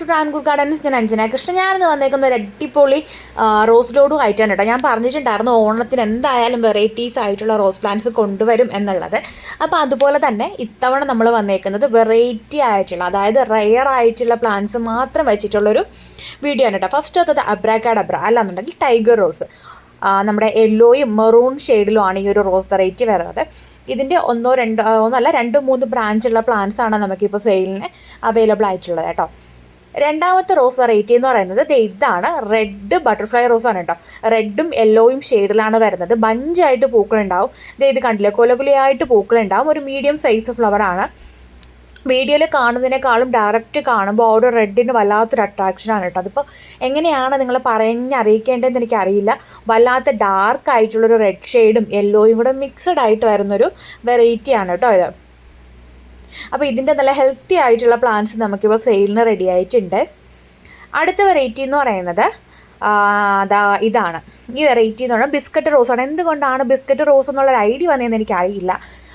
To Travancore gardens ഞാൻ അഞ്ജന കൃഷ്ണ ഞാനിന്ന് വന്നേക്കുന്ന ഒരു അടിപൊളി റോസ് ലോഡും ആയിട്ടാണ് കേട്ടോ. ഞാൻ പറഞ്ഞിട്ടുണ്ടായിരുന്നു ഓണത്തിന് എന്തായാലും വെറൈറ്റീസ് ആയിട്ടുള്ള റോസ് പ്ലാന്റ്സ് കൊണ്ടുവരും എന്നുള്ളത്. അപ്പോൾ അതുപോലെ തന്നെ ഇത്തവണ നമ്മൾ വന്നേക്കുന്നത് വെറൈറ്റി ആയിട്ടുള്ള അതായത് റെയർ ആയിട്ടുള്ള പ്ലാന്റ്സ് മാത്രം വെച്ചിട്ടുള്ളൊരു വീഡിയോ ആണ് കേട്ടോ. ഫസ്റ്റ് അത് അബ്രാക്കാഡബ്ര അല്ലാന്നുണ്ടെങ്കിൽ ടൈഗർ റോസ് നമ്മുടെ യെല്ലോയും മെറൂൺ ഷെയ്ഡിലുമാണ് ഈ ഒരു റോസ് വെറൈറ്റി വരുന്നത്. ഇതിന്റെ ഒന്നോ രണ്ടോ ഒന്നല്ല രണ്ട് മൂന്ന് ബ്രാഞ്ചുള്ള പ്ലാന്റ്സ് ആണ് നമുക്കിപ്പോൾ സെയിലിന് അവൈലബിൾ ആയിട്ടുള്ളത് കേട്ടോ. രണ്ടാമത്തെ റോസ് വെറൈറ്റി എന്ന് പറയുന്നത് ഇതാണ്. റെഡ് ബട്ടർഫ്ലൈ റോസ് ആണ് കേട്ടോ. റെഡും യെല്ലോയും ഷെയ്ഡിലാണ് വരുന്നത്. ബഞ്ചായിട്ട് പൂക്കളുണ്ടാവും. ഇത് കണ്ടില്ലേ? കൊലകുലിയായിട്ട് പൂക്കളുണ്ടാവും. ഒരു മീഡിയം സൈസ് ഫ്ലവർ ആണ്. വീഡിയോയിൽ കാണുന്നതിനേക്കാളും ഡയറക്റ്റ് കാണുമ്പോൾ ഓരോ റെഡിന് വല്ലാത്തൊരു അട്രാക്ഷനാണ് കേട്ടോ. അതിപ്പോൾ എങ്ങനെയാണ് നിങ്ങൾ പറഞ്ഞറിയിക്കേണ്ടതെന്ന് എനിക്കറിയില്ല. വല്ലാത്ത ഡാർക്ക് ആയിട്ടുള്ളൊരു റെഡ് ഷെയ്ഡും യെല്ലോയും കൂടെ മിക്സഡ് ആയിട്ട് വരുന്നൊരു വെറൈറ്റിയാണ് കേട്ടോ ഇത്. അപ്പോൾ ഇതിന്റെ നല്ല ഹെൽത്തി ആയിട്ടുള്ള പ്ലാന്റ്സ് നമുക്കിപ്പോൾ സെയിലിന് റെഡി ആയിട്ടുണ്ട്. അടുത്ത വെറൈറ്റി എന്ന് പറയുന്നത് അതാ ഇതാണ്. ഈ വെറൈറ്റി എന്ന് പറഞ്ഞാൽ ബിസ്ക്കറ്റ് റോസാണ് എന്തുകൊണ്ടാണ് ബിസ്ക്കറ്റ് റോസ് എന്നുള്ളൊരു ഐഡിയ വന്നതെന്ന് എനിക്കറിയില്ല.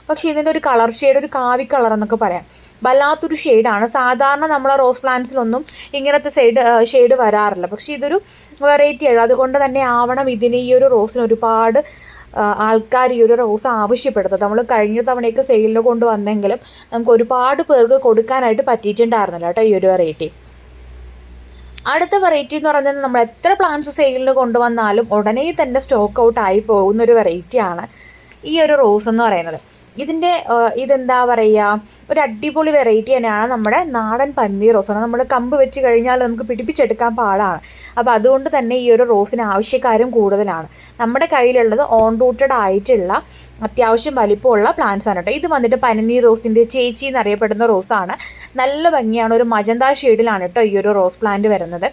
പക്ഷേ ഇതിന്റെ ഒരു കളർ ഷെയ്ഡ് ഒരു കാവി കളർ എന്നൊക്കെ പറയാം. വല്ലാത്തൊരു ഷെയ്ഡാണ് സാധാരണ നമ്മൾ റോസ് പ്ലാന്റ്സിലൊന്നും ഇങ്ങനത്തെ സൈഡ് ഷെയ്ഡ് വരാറില്ല. പക്ഷേ ഇതൊരു വെറൈറ്റി ആയിരുന്നു. അതുകൊണ്ട് തന്നെ ആവണം ഇതിന് ഈ ഒരു റോസിന് ഒരുപാട് ആൾക്കാർ ഈ ഒരു റോസ് ആവശ്യപ്പെടുന്നത്. നമ്മൾ കഴിഞ്ഞ തവണയൊക്കെ സെയിലിൽ കൊണ്ടുവന്നെങ്കിലും നമുക്ക് ഒരുപാട് പേർക്ക് കൊടുക്കാനായിട്ട് പറ്റിയിട്ടുണ്ടായിരുന്നില്ല കേട്ടോ ഈ ഒരു വെറൈറ്റി അടുത്ത വെറൈറ്റി എന്ന് പറഞ്ഞാൽ നമ്മൾ എത്ര പ്ലാന്റ്സ് സെയിലിന് കൊണ്ടുവന്നാലും ഉടനെ തന്നെ സ്റ്റോക്ക് ഔട്ട് ആയി പോകുന്ന ഒരു വെറൈറ്റിയാണ് ഈ ഒരു റോസ് എന്ന് പറയുന്നത്. ഇതിന്റെ ഇതെന്താ പറയുക ഒരു അടിപൊളി വെറൈറ്റി തന്നെയാണ് നമ്മുടെ നാടൻ പന്നീർ റോസാണ് നമ്മൾ കമ്പ് വെച്ച് കഴിഞ്ഞാൽ നമുക്ക് പിടിപ്പിച്ചെടുക്കാൻ പാടാണ്. അപ്പോൾ അതുകൊണ്ട് തന്നെ ഈ ഒരു റോസിന് ആവശ്യക്കാരും കൂടുതലാണ്. നമ്മുടെ കയ്യിലുള്ളത് ഓൺ റൂട്ടഡ് ആയിട്ടുള്ള അത്യാവശ്യം വലിപ്പമുള്ള പ്ലാന്റ്സ് ആണ് കേട്ടോ. ഇത് വന്നിട്ട് പനിനീർ റോസിന്റെ ചേച്ചി എന്നറിയപ്പെടുന്ന റോസാണ്. നല്ല ഭംഗിയാണ്. ഒരു മജന്ത ഷെയ്ഡിലാണ് കേട്ടോ ഈ ഒരു റോസ് പ്ലാന്റ് വരുന്നത്.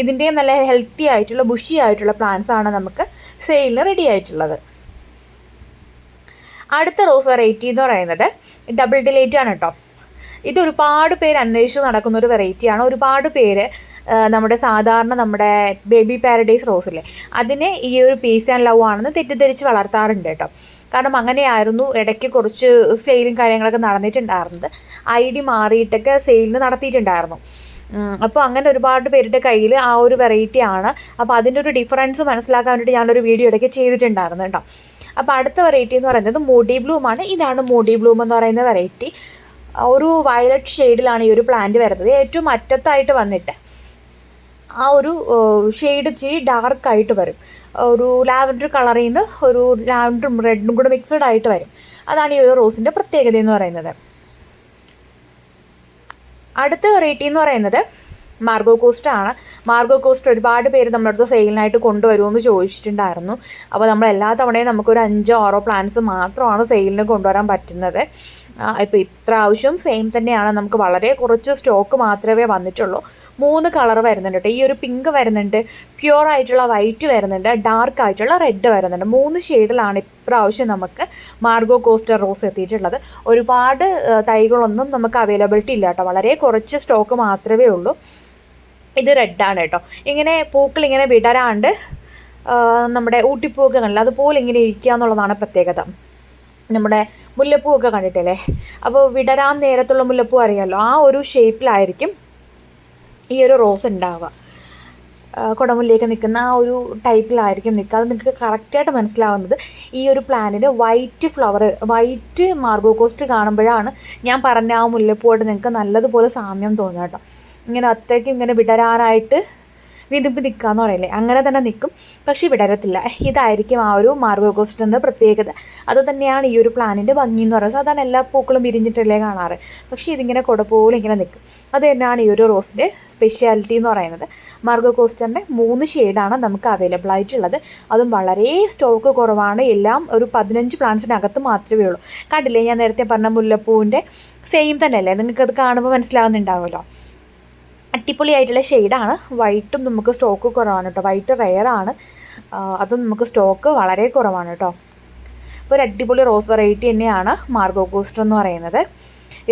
ഇതിന്റെയും നല്ല ഹെൽത്തി ആയിട്ടുള്ള ബുഷി ആയിട്ടുള്ള പ്ലാന്റ്സ് ആണ് നമുക്ക് സെയിലിന് റെഡി ആയിട്ടുള്ളത്. അടുത്ത റോസ് വെറൈറ്റി എന്ന് പറയുന്നത് ഡബിൾ ഡിലേറ്റ് ആണ് കേട്ടോ ഇത് ഒരുപാട് പേര് അന്വേഷിച്ച് നടക്കുന്ന ഒരു വെറൈറ്റിയാണ് ഒരുപാട് പേര് നമ്മുടെ സാധാരണ നമ്മുടെ ബേബി പാരഡൈസ് റോസില്ലേ അതിനെ ഈ ഒരു പീസ് ആൻഡ് ലവ് ആണെന്ന് തെറ്റിദ്ധരിച്ച് വളർത്താറുണ്ട് കേട്ടോ കാരണം അങ്ങനെയായിരുന്നു ഇടയ്ക്ക് കുറച്ച് സെയിലും കാര്യങ്ങളൊക്കെ നടന്നിട്ടുണ്ടായിരുന്നത്. I D മാറിയിട്ടൊക്കെ സെയിലിന് നടത്തിയിട്ടുണ്ടായിരുന്നു. അപ്പോൾ അങ്ങനെ ഒരുപാട് പേരുടെ കയ്യിൽ ആ ഒരു വെറൈറ്റി ആണ്. അപ്പോൾ അതിന്റെ ഒരു ഡിഫറൻസ് മനസ്സിലാക്കാൻ വേണ്ടിയിട്ട് ഞാനൊരു വീഡിയോ ഇടയ്ക്ക് ചെയ്തിട്ടുണ്ടായിരുന്നു കേട്ടോ അപ്പോൾ അടുത്ത വെറൈറ്റി എന്ന് പറയുന്നത് മൂഡി ആണ്. ഇതാണ് മൂഡി ബ്ലൂം എന്ന് പറയുന്ന വെറൈറ്റി ഒരു വയലറ്റ് ഷെയ്ഡിലാണ് ഈ ഒരു പ്ലാന്റ് വരുന്നത്. ഏറ്റവും അറ്റത്തായിട്ട് വന്നിട്ട് ആ ഒരു ഷെയ്ഡ് ഇച്ചിരി ഡാർക്കായിട്ട് വരും. ഒരു ലാവൻഡർ കളറിൽ നിന്ന് ഒരു ലാവൻഡറും റെഡും കൂടെ മിക്സഡ് ആയിട്ട് വരും. അതാണ് ഈ ഒരു റോസിന്റെ പ്രത്യേകത എന്ന് പറയുന്നത്. അടുത്ത വെറൈറ്റി എന്ന് പറയുന്നത് മാർഗോ കോസ്റ്റ് ആണ്. മാർഗോ കോസ്റ്റ് ഒരുപാട് പേര് നമ്മുടെ സെയിലിനായിട്ട് കൊണ്ടുവരുമെന്ന് ചോദിച്ചിട്ടുണ്ടായിരുന്നു. അപ്പോൾ നമ്മൾ എല്ലാ തവണയും നമുക്കൊരു അഞ്ചോ ആറോ പ്ലാൻസ് മാത്രമാണ് സെയിലിന് കൊണ്ടുവരാൻ പറ്റുന്നത്. ഇപ്പോൾ ഇത്ര ആവശ്യം സെയിം തന്നെയാണ്. നമുക്ക് വളരെ കുറച്ച് സ്റ്റോക്ക് മാത്രമേ വന്നിട്ടുള്ളൂ. മൂന്ന് കളർ വരുന്നുണ്ട് കേട്ടോ. ഈ ഒരു പിങ്ക് വരുന്നുണ്ട് പ്യുവർ ആയിട്ടുള്ള വൈറ്റ് വരുന്നുണ്ട് ഡാർക്ക് ആയിട്ടുള്ള റെഡ് വരുന്നുണ്ട്. മൂന്ന് ഷെയ്ഡിലാണ് ഇപ്രാവശ്യം നമുക്ക് മാർഗോ കോസ്റ്റർ റോസ് എത്തിയിട്ടുള്ളത്. ഒരുപാട് തൈകളൊന്നും നമുക്ക് അവൈലബിലിറ്റി ഇല്ല കേട്ടോ. വളരെ കുറച്ച് സ്റ്റോക്ക് മാത്രമേ ഉള്ളൂ. ഇത് റെഡാണ് കേട്ടോ. ഇങ്ങനെ പൂക്കൾ ഇങ്ങനെ വിടരാണ്ട് നമ്മുടെ ഊട്ടിപ്പൂവൊക്കെ കണ്ടില്ല അതുപോലെ ഇങ്ങനെ ഇരിക്കുക എന്നുള്ളതാണ് പ്രത്യേകത. നമ്മുടെ മുല്ലപ്പൂവൊക്കെ കണ്ടിട്ടില്ലേ? അപ്പോൾ വിടരാൻ നേരത്തുള്ള മുല്ലപ്പൂ അറിയാമല്ലോ ആ ഒരു ഷേപ്പിലായിരിക്കും ഈ ഒരു റോസ് ഉണ്ടാവുക. കുടമുല്ലേക്ക് നിൽക്കുന്ന ആ ഒരു ടൈപ്പിലായിരിക്കും നിൽക്കുക. അത് നിങ്ങൾക്ക് കറക്റ്റായിട്ട് മനസ്സിലാവുന്നത് ഈ ഒരു പ്ലാനിന് white flower white Margo coast കാണുമ്പോഴാണ് ഞാൻ പറഞ്ഞ ആ മുല്ലപ്പൂവായിട്ട് നിങ്ങൾക്ക് നല്ലതുപോലെ സാമ്യം തോന്നുക കേട്ടോ. ഇങ്ങനെ അത്രയ്ക്കും ഇങ്ങനെ വിടരാനായിട്ട് വിതുമ്പി നിൽക്കുക എന്ന് പറയില്ലേ? അങ്ങനെ തന്നെ നിൽക്കും പക്ഷേ വിടരത്തില്ല. ഇതായിരിക്കും ആ ഒരു മാർഗോഗോസ്റ്റിന്റെ പ്രത്യേകത. അത് തന്നെയാണ് ഈ ഒരു പ്ലാനിന്റെ ഭംഗി എന്ന് പറയുന്നത്. സാധാരണ എല്ലാ പൂക്കളും വിരിഞ്ഞിട്ടല്ലേ കാണാറ്. പക്ഷേ ഇതിങ്ങനെ കുട പോലെ ഇങ്ങനെ നിൽക്കും അത് തന്നെയാണ് ഈ ഒരു റോസിന്റെ സ്പെഷ്യാലിറ്റി എന്ന് പറയുന്നത്. മാർഗോഗോസ്റ്ററിന്റെ മൂന്ന് ഷെയ്ഡാണ് നമുക്ക് അവൈലബിൾ ആയിട്ടുള്ളത്. അതും വളരെ സ്റ്റോക്ക് കുറവാണ്. എല്ലാം ഒരു പതിനഞ്ച് പ്ലാന്റ്സിനകത്ത് മാത്രമേ ഉള്ളൂ. കണ്ടില്ലേ? ഞാൻ നേരത്തെ പറഞ്ഞ മുല്ലപ്പൂവിന്റെ സെയിം തന്നെയല്ലേ? നിങ്ങൾക്കത് കാണുമ്പോൾ മനസ്സിലാവുന്നുണ്ടാവുമല്ലോ അടിപൊളിയായിട്ടുള്ള ഷെയ്ഡാണ് വൈറ്റും നമുക്ക് സ്റ്റോക്ക് കുറവാണ് കേട്ടോ വൈറ്റ് റെയറാണ് അതും നമുക്ക് സ്റ്റോക്ക് വളരെ കുറവാണ് കേട്ടോ അപ്പോൾ ഒരു അടിപൊളി റോസ് വെറൈറ്റി തന്നെയാണ് മാർഗോ കോസ്റ്റർ എന്ന് പറയുന്നത്.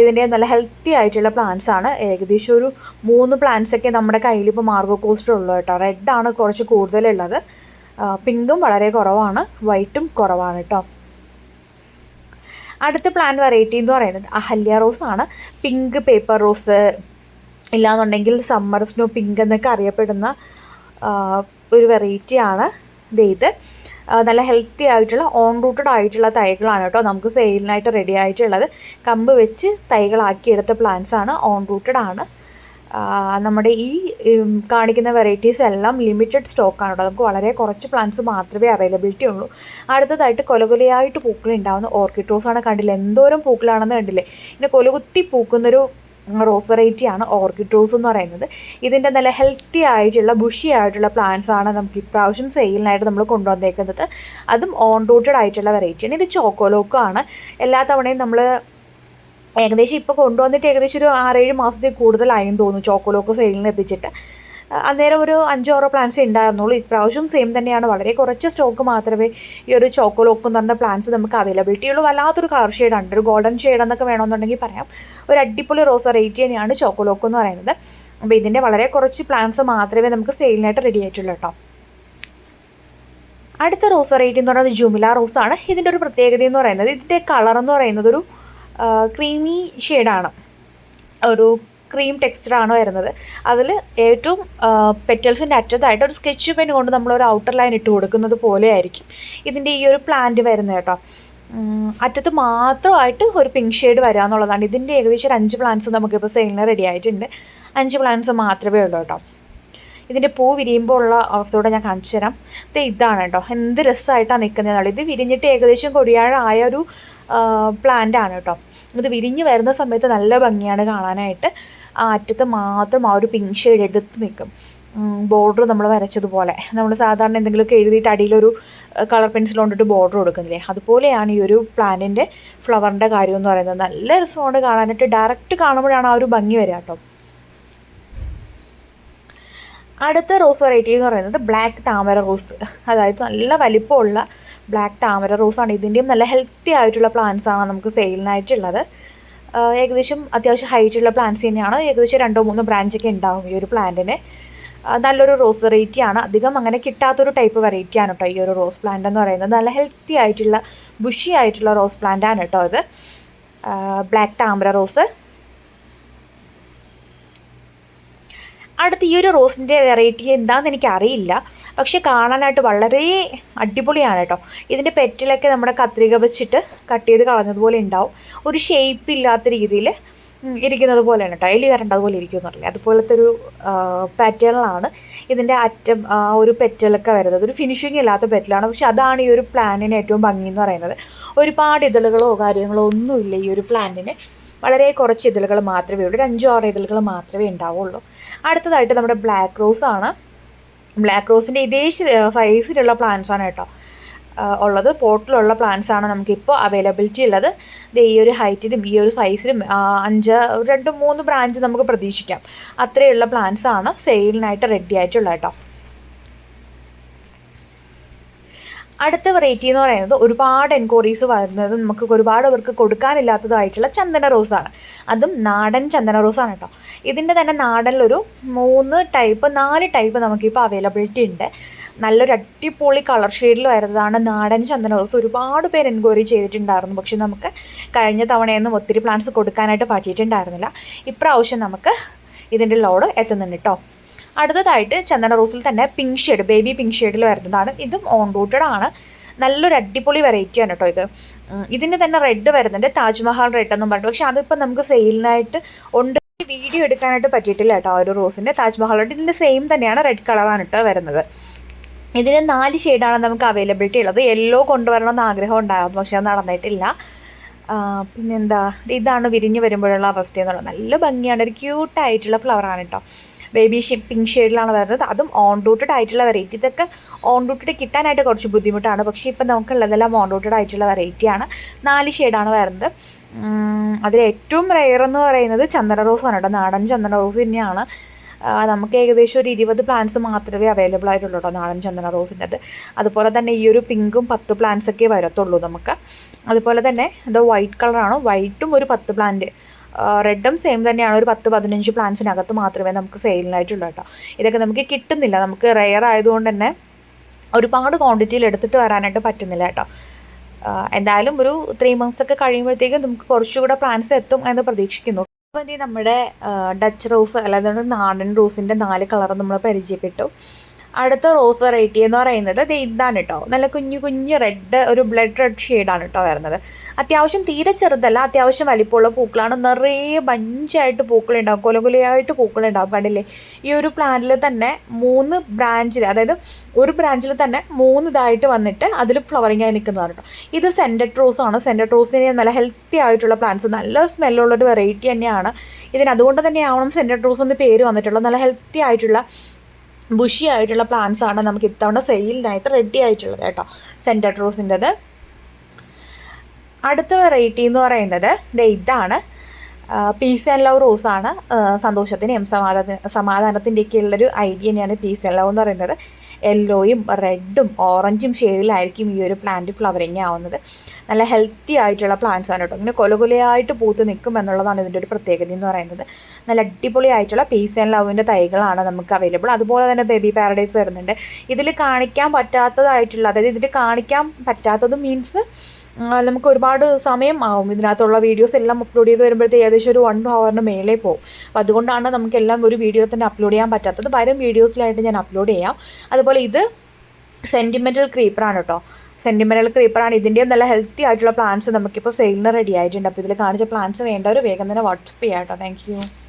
ഇതിന്റെ നല്ല ഹെൽത്തി ആയിട്ടുള്ള പ്ലാന്റ്സ് ആണ്. ഏകദേശം ഒരു മൂന്ന് പ്ലാന്റ്സ് ഒക്കെ നമ്മുടെ കയ്യിൽ ഇപ്പോൾ മാർഗോ കോസ്റ്റർ ഉള്ളൂ കേട്ടോ റെഡാണ് കുറച്ച് കൂടുതലുള്ളത്. പിങ്കും വളരെ കുറവാണ്. വൈറ്റും കുറവാണ് കേട്ടോ അടുത്ത പ്ലാന്റ് വെറൈറ്റി എന്ന് പറയുന്നത് അഹല്യ റോസ് ആണ്. പിങ്ക് പേപ്പർ റോസ് ഇല്ലാന്നുണ്ടെങ്കിൽ സമ്മർ സ്നോ പിങ്ക് എന്നൊക്കെ അറിയപ്പെടുന്ന ഒരു വെറൈറ്റിയാണ് ഇത്. നല്ല ഹെൽത്തി ആയിട്ടുള്ള ഓൺ റൂട്ടഡ് ആയിട്ടുള്ള തൈകളാണ് കേട്ടോ നമുക്ക് സെയിലിനായിട്ട് റെഡി ആയിട്ടുള്ളത്. കമ്പ് വെച്ച് തൈകളാക്കിയെടുത്ത പ്ലാന്റ്സ് ആണ് ഓൺ റൂട്ടഡ് ആണ്. നമ്മുടെ ഈ കാണിക്കുന്ന വെറൈറ്റീസ് എല്ലാം ലിമിറ്റഡ് സ്റ്റോക്കാണ് കേട്ടോ. നമുക്ക് വളരെ കുറച്ച് പ്ലാന്റ്സ് മാത്രമേ അവൈലബിലിറ്റി ഉള്ളൂ. അടുത്തതായിട്ട് കൊലകൊലയായിട്ട് പൂക്കൾ ഉണ്ടാകുന്ന ഓർക്കിഡ് റോസാണ് കണ്ടില്ലേ? എന്തോരം പൂക്കളാണെന്ന് കണ്ടില്ലേ? ഇങ്ങനെ കൊലകുത്തി പൂക്കുന്നൊരു റോസ് വെറൈറ്റിയാണ് ഓർക്കിഡ് റോസ് എന്ന് പറയുന്നത്. ഇതിന്റെ നല്ല ഹെൽത്തി ആയിട്ടുള്ള ബുഷി ആയിട്ടുള്ള പ്ലാന്റ്സ് ആണ് നമുക്ക് ഇപ്രാവശ്യം സെയിലിനായിട്ട് നമ്മൾ കൊണ്ടുവന്നേക്കുന്നത്. അതും ഓൺ റൂട്ടഡ് ആയിട്ടുള്ള വെറൈറ്റിയാണ് ഇത് ചോക്കോലോക്കോ ആണ്. എല്ലാ തവണയും നമ്മൾ ഏകദേശം ഇപ്പോൾ കൊണ്ടുവന്നിട്ട് ഏകദേശം ഒരു ആറേഴ് മാസത്തിൽ കൂടുതലായെന്ന് തോന്നുന്നു ചോക്കോലോക്കോ സെയിലിന് എത്തിച്ചിട്ട്. അന്നേരം ഒരു അഞ്ചോറോ പ്ലാന്റ്സ് ഉണ്ടായിരുന്നുള്ളൂ ഇപ്രാവശ്യം സെയിം തന്നെയാണ്. വളരെ കുറച്ച് സ്റ്റോക്ക് മാത്രമേ ഈ ഒരു ചോക്കോലോക്ക് എന്ന് പ്ലാൻസ് നമുക്ക് അവൈലബിലിറ്റി ഉള്ളൂ. വല്ലാത്തൊരു കളർ ഷെയ്ഡാണ് ഒരു ഗോൾഡൻ ഷെയ്ഡ് എന്നൊക്കെ വേണമെന്നുണ്ടെങ്കിൽ പറയാം. ഒരു അടിപൊളി റോസ് വെറൈറ്റി തന്നെയാണ് ചോക്കോലോക്ക് എന്ന് പറയുന്നത്. അപ്പോൾ ഇതിന്റെ വളരെ കുറച്ച് പ്ലാന്റ്സ് മാത്രമേ നമുക്ക് സെയിലിനായിട്ട് റെഡി ആയിട്ടുള്ളൂ കേട്ടോ. അടുത്ത റോസ് വെറൈറ്റി എന്ന് പറയുന്നത് ജുമില ആണ്. ഇതിന്റെ ഒരു പ്രത്യേകത എന്ന് പറയുന്നത് ഇതിന്റെ കളർ എന്ന് പറയുന്നത് ഒരു ക്രീമി ഷെയ്ഡാണ് ഒരു ക്രീം ടെക്സ്ചറാണ് വരുന്നത്. അതിൽ ഏറ്റവും പെറ്റൽസിന്റെ അറ്റത്തായിട്ട് ഒരു സ്കെച്ച് പെൻ കൊണ്ട് നമ്മളൊരു ഔട്ടർ ലൈൻ ഇട്ട് കൊടുക്കുന്നത് പോലെ ആയിരിക്കും ഇതിന്റെ ഈ ഒരു പ്ലാന്റ് വരുന്നത് കേട്ടോ. അറ്റത്ത് മാത്രമായിട്ട് ഒരു പിങ്ക് ഷെയ്ഡ് വരിക എന്നുള്ളതാണ്. ഇതിന്റെ ഏകദേശം ഒരു അഞ്ച് പ്ലാന്റ്സ് നമുക്കിപ്പോൾ സെയിലിന് റെഡി ആയിട്ടുണ്ട്. അഞ്ച് പ്ലാന്റ്സ് മാത്രമേ ഉള്ളൂ കേട്ടോ. ഇതിന്റെ പൂ വിരിയുമ്പോൾ ഉള്ള അവസ്ഥയോടെ ഞാൻ കാണിച്ചു തരാം ഇത് ഇതാണ് കേട്ടോ. എന്ത് രസമായിട്ടാണ് നിൽക്കുന്നത് ഇത് വിരിഞ്ഞിട്ട് ഏകദേശം കൊടിയാഴായ ഒരു പ്ലാന്റ് ആണ് കേട്ടോ ഇത് വിരിഞ്ഞ് വരുന്ന സമയത്ത് നല്ല ഭംഗിയാണ് കാണാനായിട്ട്. ആ അറ്റത്ത് മാത്രം ആ ഒരു പിങ്ക് ഷെയ്ഡ് എടുത്ത് നിൽക്കും. ബോർഡർ നമ്മൾ വരച്ചതുപോലെ. നമ്മൾ സാധാരണ എന്തെങ്കിലുമൊക്കെ എഴുതിയിട്ട് അടിയിലൊരു കളർ പെൻസിൽ കൊണ്ടിട്ട് ബോർഡർ കൊടുക്കുന്നില്ലേ? അതുപോലെയാണ് ഈ ഒരു പ്ലാന്റിന്റെ ഫ്ലവറിന്റെ കാര്യം എന്ന് പറയുന്നത്. നല്ല രസമുണ്ട് കാണാനായിട്ട്. ഡയറക്റ്റ് കാണുമ്പോഴാണ് ആ ഒരു ഭംഗി വരിക കേട്ടോ അടുത്ത റോസ് വെറൈറ്റി എന്ന് പറയുന്നത് ബ്ലാക്ക് താമര റോസ് അതായത് നല്ല വലിപ്പമുള്ള ബ്ലാക്ക് താമര റോസാണ് ഇതിന്റെയും നല്ല ഹെൽത്തി ആയിട്ടുള്ള പ്ലാന്റ്സ് ആണ് നമുക്ക് സെയിലിനായിട്ടുള്ളത് ഏകദേശം അത്യാവശ്യം ഹൈറ്റുള്ള പ്ലാന്റ്സ് തന്നെയാണ്. ഏകദേശം രണ്ടോ മൂന്നോ ബ്രാഞ്ചൊക്കെ ഉണ്ടാവും ഈ ഒരു പ്ലാന്റിന് നല്ലൊരു റോസ് വെറൈറ്റി ആണ്. അധികം അങ്ങനെ കിട്ടാത്തൊരു ടൈപ്പ് വെറൈറ്റി ആണ് കേട്ടോ ഈ ഒരു റോസ് പ്ലാന്റ് എന്ന് പറയുന്നത്. നല്ല ഹെൽത്തി ആയിട്ടുള്ള ബുഷി ആയിട്ടുള്ള റോസ് പ്ലാന്റ് ആണ് കേട്ടോ ഇത്. ബ്ലാക്ക് താമര റോസ് അടുത്ത ഈ ഒരു റോസിന്റെ വെറൈറ്റി എന്താണെന്ന് എനിക്ക് അറിയില്ല പക്ഷെ കാണാനായിട്ട് വളരെ അടിപൊളിയാണ് കേട്ടോ. ഇതിന്റെ പെറ്റിലൊക്കെ നമ്മുടെ കത്രിക വെച്ചിട്ട് കട്ട് ചെയ്ത് കളഞ്ഞതുപോലെ ഉണ്ടാവും. ഒരു ഷേപ്പ് ഇല്ലാത്ത രീതിയിൽ ഇരിക്കുന്നത് പോലെയാണ് കേട്ടോ. എലി വരേണ്ടത് പോലെ പറഞ്ഞില്ലേ അതുപോലത്തെ ഒരു പാറ്റേണിലാണ് ഇതിന്റെ അറ്റം ഒരു പെറ്റലൊക്കെ വരുന്നത്. ഒരു ഫിനിഷിങ് ഇല്ലാത്ത പെറ്റലാണ്. പക്ഷെ അതാണ് ഈ ഒരു പ്ലാന്റിന് ഏറ്റവും ഭംഗി എന്ന് പറയുന്നത്. ഒരുപാട് ഇതളുകളോ കാര്യങ്ങളോ ഒന്നുമില്ല ഈ ഒരു പ്ലാന്റിന് വളരെ കുറച്ച് ഇതളുകൾ മാത്രമേ ഉള്ളൂ. ഒരു അഞ്ചോ ആറ് ഇതളുകൾ മാത്രമേ ഉണ്ടാവുള്ളൂ. അടുത്തതായിട്ട് നമ്മുടെ ബ്ലാക്ക് റോസ് ആണ്. ബ്ലാക്ക് റോസിന്റെ ഇതേ സൈസിലുള്ള പ്ലാന്റ്സ് ആണ് കേട്ടോ. ഉള്ളത്. പോട്ടിലുള്ള പ്ലാന്റ്സ് ആണ് നമുക്കിപ്പോൾ അവൈലബിലിറ്റി ഉള്ളത്. ദേ ഈ ഒരു ഹൈറ്റിലും ഈ ഒരു സൈസിലും അഞ്ച് രണ്ട് മൂന്ന് ബ്രാഞ്ച് നമുക്ക് പ്രതീക്ഷിക്കാം. അത്രയുള്ള പ്ലാന്റ്സ് ആണ് സെയിലിനായിട്ട് റെഡി ആയിട്ടുള്ളത് കേട്ടോ. അടുത്ത വെറൈറ്റി എന്ന് പറയുന്നത് ഒരുപാട് എൻക്വയറീസ് വരുന്നത് നമുക്ക് ഒരുപാട് അവർക്ക് കൊടുക്കാനില്ലാത്തതായിട്ടുള്ള ചന്ദന റോസാണ്. അതും നാടൻ ചന്ദന റോസാണ് കേട്ടോ. ഇതിന്റെ തന്നെ നാടനിലൊരു മൂന്ന് ടൈപ്പ് നാല് ടൈപ്പ് നമുക്കിപ്പോൾ അവൈലബിലിറ്റി ഉണ്ട്. നല്ലൊരു അടിപൊളി കളർ ഷെയ്ഡിൽ വരുന്നതാണ് നാടൻ ചന്ദന റോസ്. ഒരുപാട് പേര് എൻക്വയറി ചെയ്തിട്ടുണ്ടായിരുന്നു. പക്ഷെ നമുക്ക് കഴിഞ്ഞ തവണയൊന്നും ഒത്തിരി പ്ലാന്റ്സ് കൊടുക്കാനായിട്ട് പറ്റിയിട്ടുണ്ടായിരുന്നില്ല. ഇപ്രാവശ്യം നമുക്ക് ഇതിന്റെ ലോഡ് എത്തുന്നുണ്ട് കേട്ടോ. അടുത്തതായിട്ട് ചന്ദന റോസിൽ തന്നെ പിങ്ക് ഷെയ്ഡ് ബേബി പിങ്ക് ഷെയ്ഡിൽ വരുന്നതാണ്. ഇതും ഓൺ റൂട്ടഡ് ആണ്. നല്ലൊരു അടിപൊളി വെറൈറ്റിയാണ് കേട്ടോ ഇത്. ഇതിന് തന്നെ റെഡ് വരുന്നുണ്ട്. താജ്മഹൽ റെഡ് എന്നും പറഞ്ഞു പക്ഷേ അതിപ്പോൾ നമുക്ക് സെയിലിനായിട്ട് ഉണ്ട്. വീഡിയോ എടുക്കാനായിട്ട് പറ്റിയിട്ടില്ല കേട്ടോ ആ ഒരു റോസിന്റെ താജ്മഹൽ റെഡ് ഇതിന്റെ സെയിം തന്നെയാണ് റെഡ് കളറാണ് കേട്ടോ വരുന്നത്. ഇതിന് നാല് ഷെയ്ഡാണ് നമുക്ക് അവൈലബിലിറ്റി ഉള്ളത്. യെല്ലോ കൊണ്ടുവരണമെന്ന് ആഗ്രഹം ഉണ്ടായിരുന്നു. പക്ഷേ അത് നടന്നിട്ടില്ല. പിന്നെന്താ? ഇതാണ് വിരിഞ്ഞ് വരുമ്പോഴുള്ള അവസ്ഥ എന്നുള്ളത് നല്ല ഭംഗിയാണ്. ഒരു ക്യൂട്ടായിട്ടുള്ള ഫ്ലവറാണ് കേട്ടോ. ബേബി പിങ്ക് ഷെയ്ഡിലാണ് വരുന്നത്. അതും ഓൺ റൂട്ടഡ് ആയിട്ടുള്ള വെറൈറ്റി ഇതൊക്കെ ഓൺ റൂട്ടഡ് കിട്ടാനായിട്ട് കുറച്ച് ബുദ്ധിമുട്ടാണ്. പക്ഷേ ഇപ്പം നമുക്കുള്ളതെല്ലാം ഓൺ റൂട്ടഡ് ആയിട്ടുള്ള വെറൈറ്റിയാണ് നാല് ഷെയ്ഡാണ് വരുന്നത്. അതിൽ ഏറ്റവും റെയർ എന്ന് പറയുന്നത് ചന്ദന ആണ് കേട്ടോ. നാടൻ ചന്ദന റോസ് തന്നെയാണ്. നമുക്ക് ഏകദേശം ഒരു ഇരുപത് പ്ലാന്റ്സ് മാത്രമേ അവൈലബിൾ ആയിട്ടുള്ളൂ കേട്ടോ നാടൻ ചന്ദന റോസിന്റെത് അതുപോലെ തന്നെ ഈ ഒരു പിങ്കും പത്ത് പ്ലാന്റ്സ് ഒക്കെ വരത്തുള്ളൂ നമുക്ക്. അതുപോലെ തന്നെ ഇത് വൈറ്റ് കളറാണ് വൈറ്റും ഒരു പത്ത് പ്ലാന്റ് റെഡും സെയിം തന്നെയാണ്. ഒരു പത്ത് പതിനഞ്ച് പ്ലാന്റ്സിനകത്ത് മാത്രമേ നമുക്ക് സെയിലിനായിട്ടുള്ളൂ കേട്ടോ. ഇതൊക്കെ നമുക്ക് കിട്ടുന്നില്ല. നമുക്ക് റെയർ ആയതുകൊണ്ട് തന്നെ ഒരുപാട് ക്വാണ്ടിറ്റിയിൽ എടുത്തിട്ട് വരാനായിട്ട് പറ്റുന്നില്ല കേട്ടോ. എന്തായാലും ഒരു ത്രീ മന്ത്സ് ഒക്കെ കഴിയുമ്പോഴത്തേക്കും നമുക്ക് കുറച്ചുകൂടെ പ്ലാന്റ്സ് എത്തും എന്ന് പ്രതീക്ഷിക്കുന്നു. അപ്പോൾ നമ്മുടെ ഡച്ച് റോസ് അല്ലാതെ നാടൻ റോസിന്റെ നാല് കളർ നമ്മൾ പരിചയപ്പെട്ടു. അടുത്ത റോസ് വെറൈറ്റി എന്ന് പറയുന്നത് ദേ ഇതാണ് കേട്ടോ നല്ല കുഞ്ഞു കുഞ്ഞു റെഡ് ഒരു ബ്ലഡ് റെഡ് ഷെയ്ഡാണ് കേട്ടോ വരുന്നത്. അത്യാവശ്യം തീരെ ചെറുതല്ല അത്യാവശ്യം വലിപ്പമുള്ള പൂക്കളാണ്. നിറയെ ബഞ്ചായിട്ട് പൂക്കളുണ്ടാവും കൊലകൊലയായിട്ട് പൂക്കളുണ്ടാവും കണ്ടില്ലേ? ഈ ഒരു പ്ലാന്റിൽ തന്നെ മൂന്ന് ബ്രാഞ്ചിൽ അതായത് ഒരു ബ്രാഞ്ചിൽ തന്നെ മൂന്ന് ഇതായിട്ട് വന്നിട്ട് അതിൽ ഫ്ലവറിങ് ആയി നിൽക്കുന്നതാണ് കേട്ടോ ഇത് സെന്റഡ് റോസ് ആണ്. സെന്റഡ് റോസിന് നല്ല ഹെൽത്തി ആയിട്ടുള്ള പ്ലാന്റ്സ് നല്ല സ്മെല്ലുള്ളൊരു വെറൈറ്റി തന്നെയാണ്. ഇതിന് അതുകൊണ്ട് തന്നെയാവണം സെന്റഡ് റോസ് എന്ന് പേര് വന്നിട്ടുള്ളത്. നല്ല ഹെൽത്തി ആയിട്ടുള്ള ബുഷി ആയിട്ടുള്ള പ്ലാന്റ്സ് ആണ് നമുക്ക് ഇത്തവണ സെയിലിനായിട്ട് റെഡി ആയിട്ടുള്ളത് കേട്ടോ. സെന്റഡ് റോസിന്റെത് അടുത്ത വെറൈറ്റി എന്ന് പറയുന്നത് ഇതാണ്. പീസ് ആൻഡ് ലവ് റോസാണ് സന്തോഷത്തിന്റെയും സമാധാന സമാധാനത്തിന്റെയൊക്കെ ഉള്ളൊരു ഐഡിയ തന്നെയാണ് പീസ് ആൻഡ് ലവ് എന്ന് പറയുന്നത്. യെല്ലോയും റെഡും ഓറഞ്ചും ഷെയ്ഡിലായിരിക്കും ഈ ഒരു പ്ലാന്റ് ഫ്ലവറിങ് ആവുന്നത്. നല്ല ഹെൽത്തി ആയിട്ടുള്ള പ്ലാന്റ്സ് ആണ് കേട്ടോ. ഇങ്ങനെ കൊലകൊലയായിട്ട് പൂത്ത് നിൽക്കും എന്നുള്ളതാണ് ഇതിന്റെ ഒരു പ്രത്യേകത എന്ന് പറയുന്നത്. നല്ല അടിപൊളി ആയിട്ടുള്ള പീസ് ആൻഡ് ലവിന്റെ തൈകളാണ് നമുക്ക് അവൈലബിൾ അതുപോലെ തന്നെ ബേബി പാരഡൈസ് വരുന്നുണ്ട്. ഇതിൽ കാണിക്കാൻ പറ്റാത്തതായിട്ടുള്ള അതായത് ഇതിൽ കാണിക്കാൻ പറ്റാത്തത് മീൻസ് നമുക്ക് ഒരുപാട് സമയം ആവും. ഇതിനകത്തുള്ള വീഡിയോസ് എല്ലാം അപ്ലോഡ് ചെയ്ത് വരുമ്പോഴത്തേക്ക് ഏകദേശം ഒരു വൺ ഹവറിന് മേലെ പോകും. അപ്പോൾ അതുകൊണ്ടാണ് നമുക്കെല്ലാം ഒരു വീഡിയോ തന്നെ അപ്ലോഡ് ചെയ്യാൻ പറ്റാത്തത്. വരും വീഡിയോസിലായിട്ട് ഞാൻ അപ്ലോഡ് ചെയ്യാം. അതുപോലെ ഇത് സെന്റിമെന്റൽ ക്രീപ്പറാണ് കേട്ടോ സെന്റിമെന്റൽ ക്രീപ്പറാണ് ഇതിന്റെയും നല്ല ഹെൽത്തി ആയിട്ടുള്ള പ്ലാന്റ്സ് നമുക്കിപ്പോൾ സെയിലിന് റെഡി ആയിട്ടുണ്ട്. അപ്പോൾ ഇതിൽ കാണിച്ച പ്ലാന്റ്സ് വേണ്ടവർ വേഗം തന്നെ വാട്സപ്പ് ചെയ്യാം കേട്ടോ താങ്ക്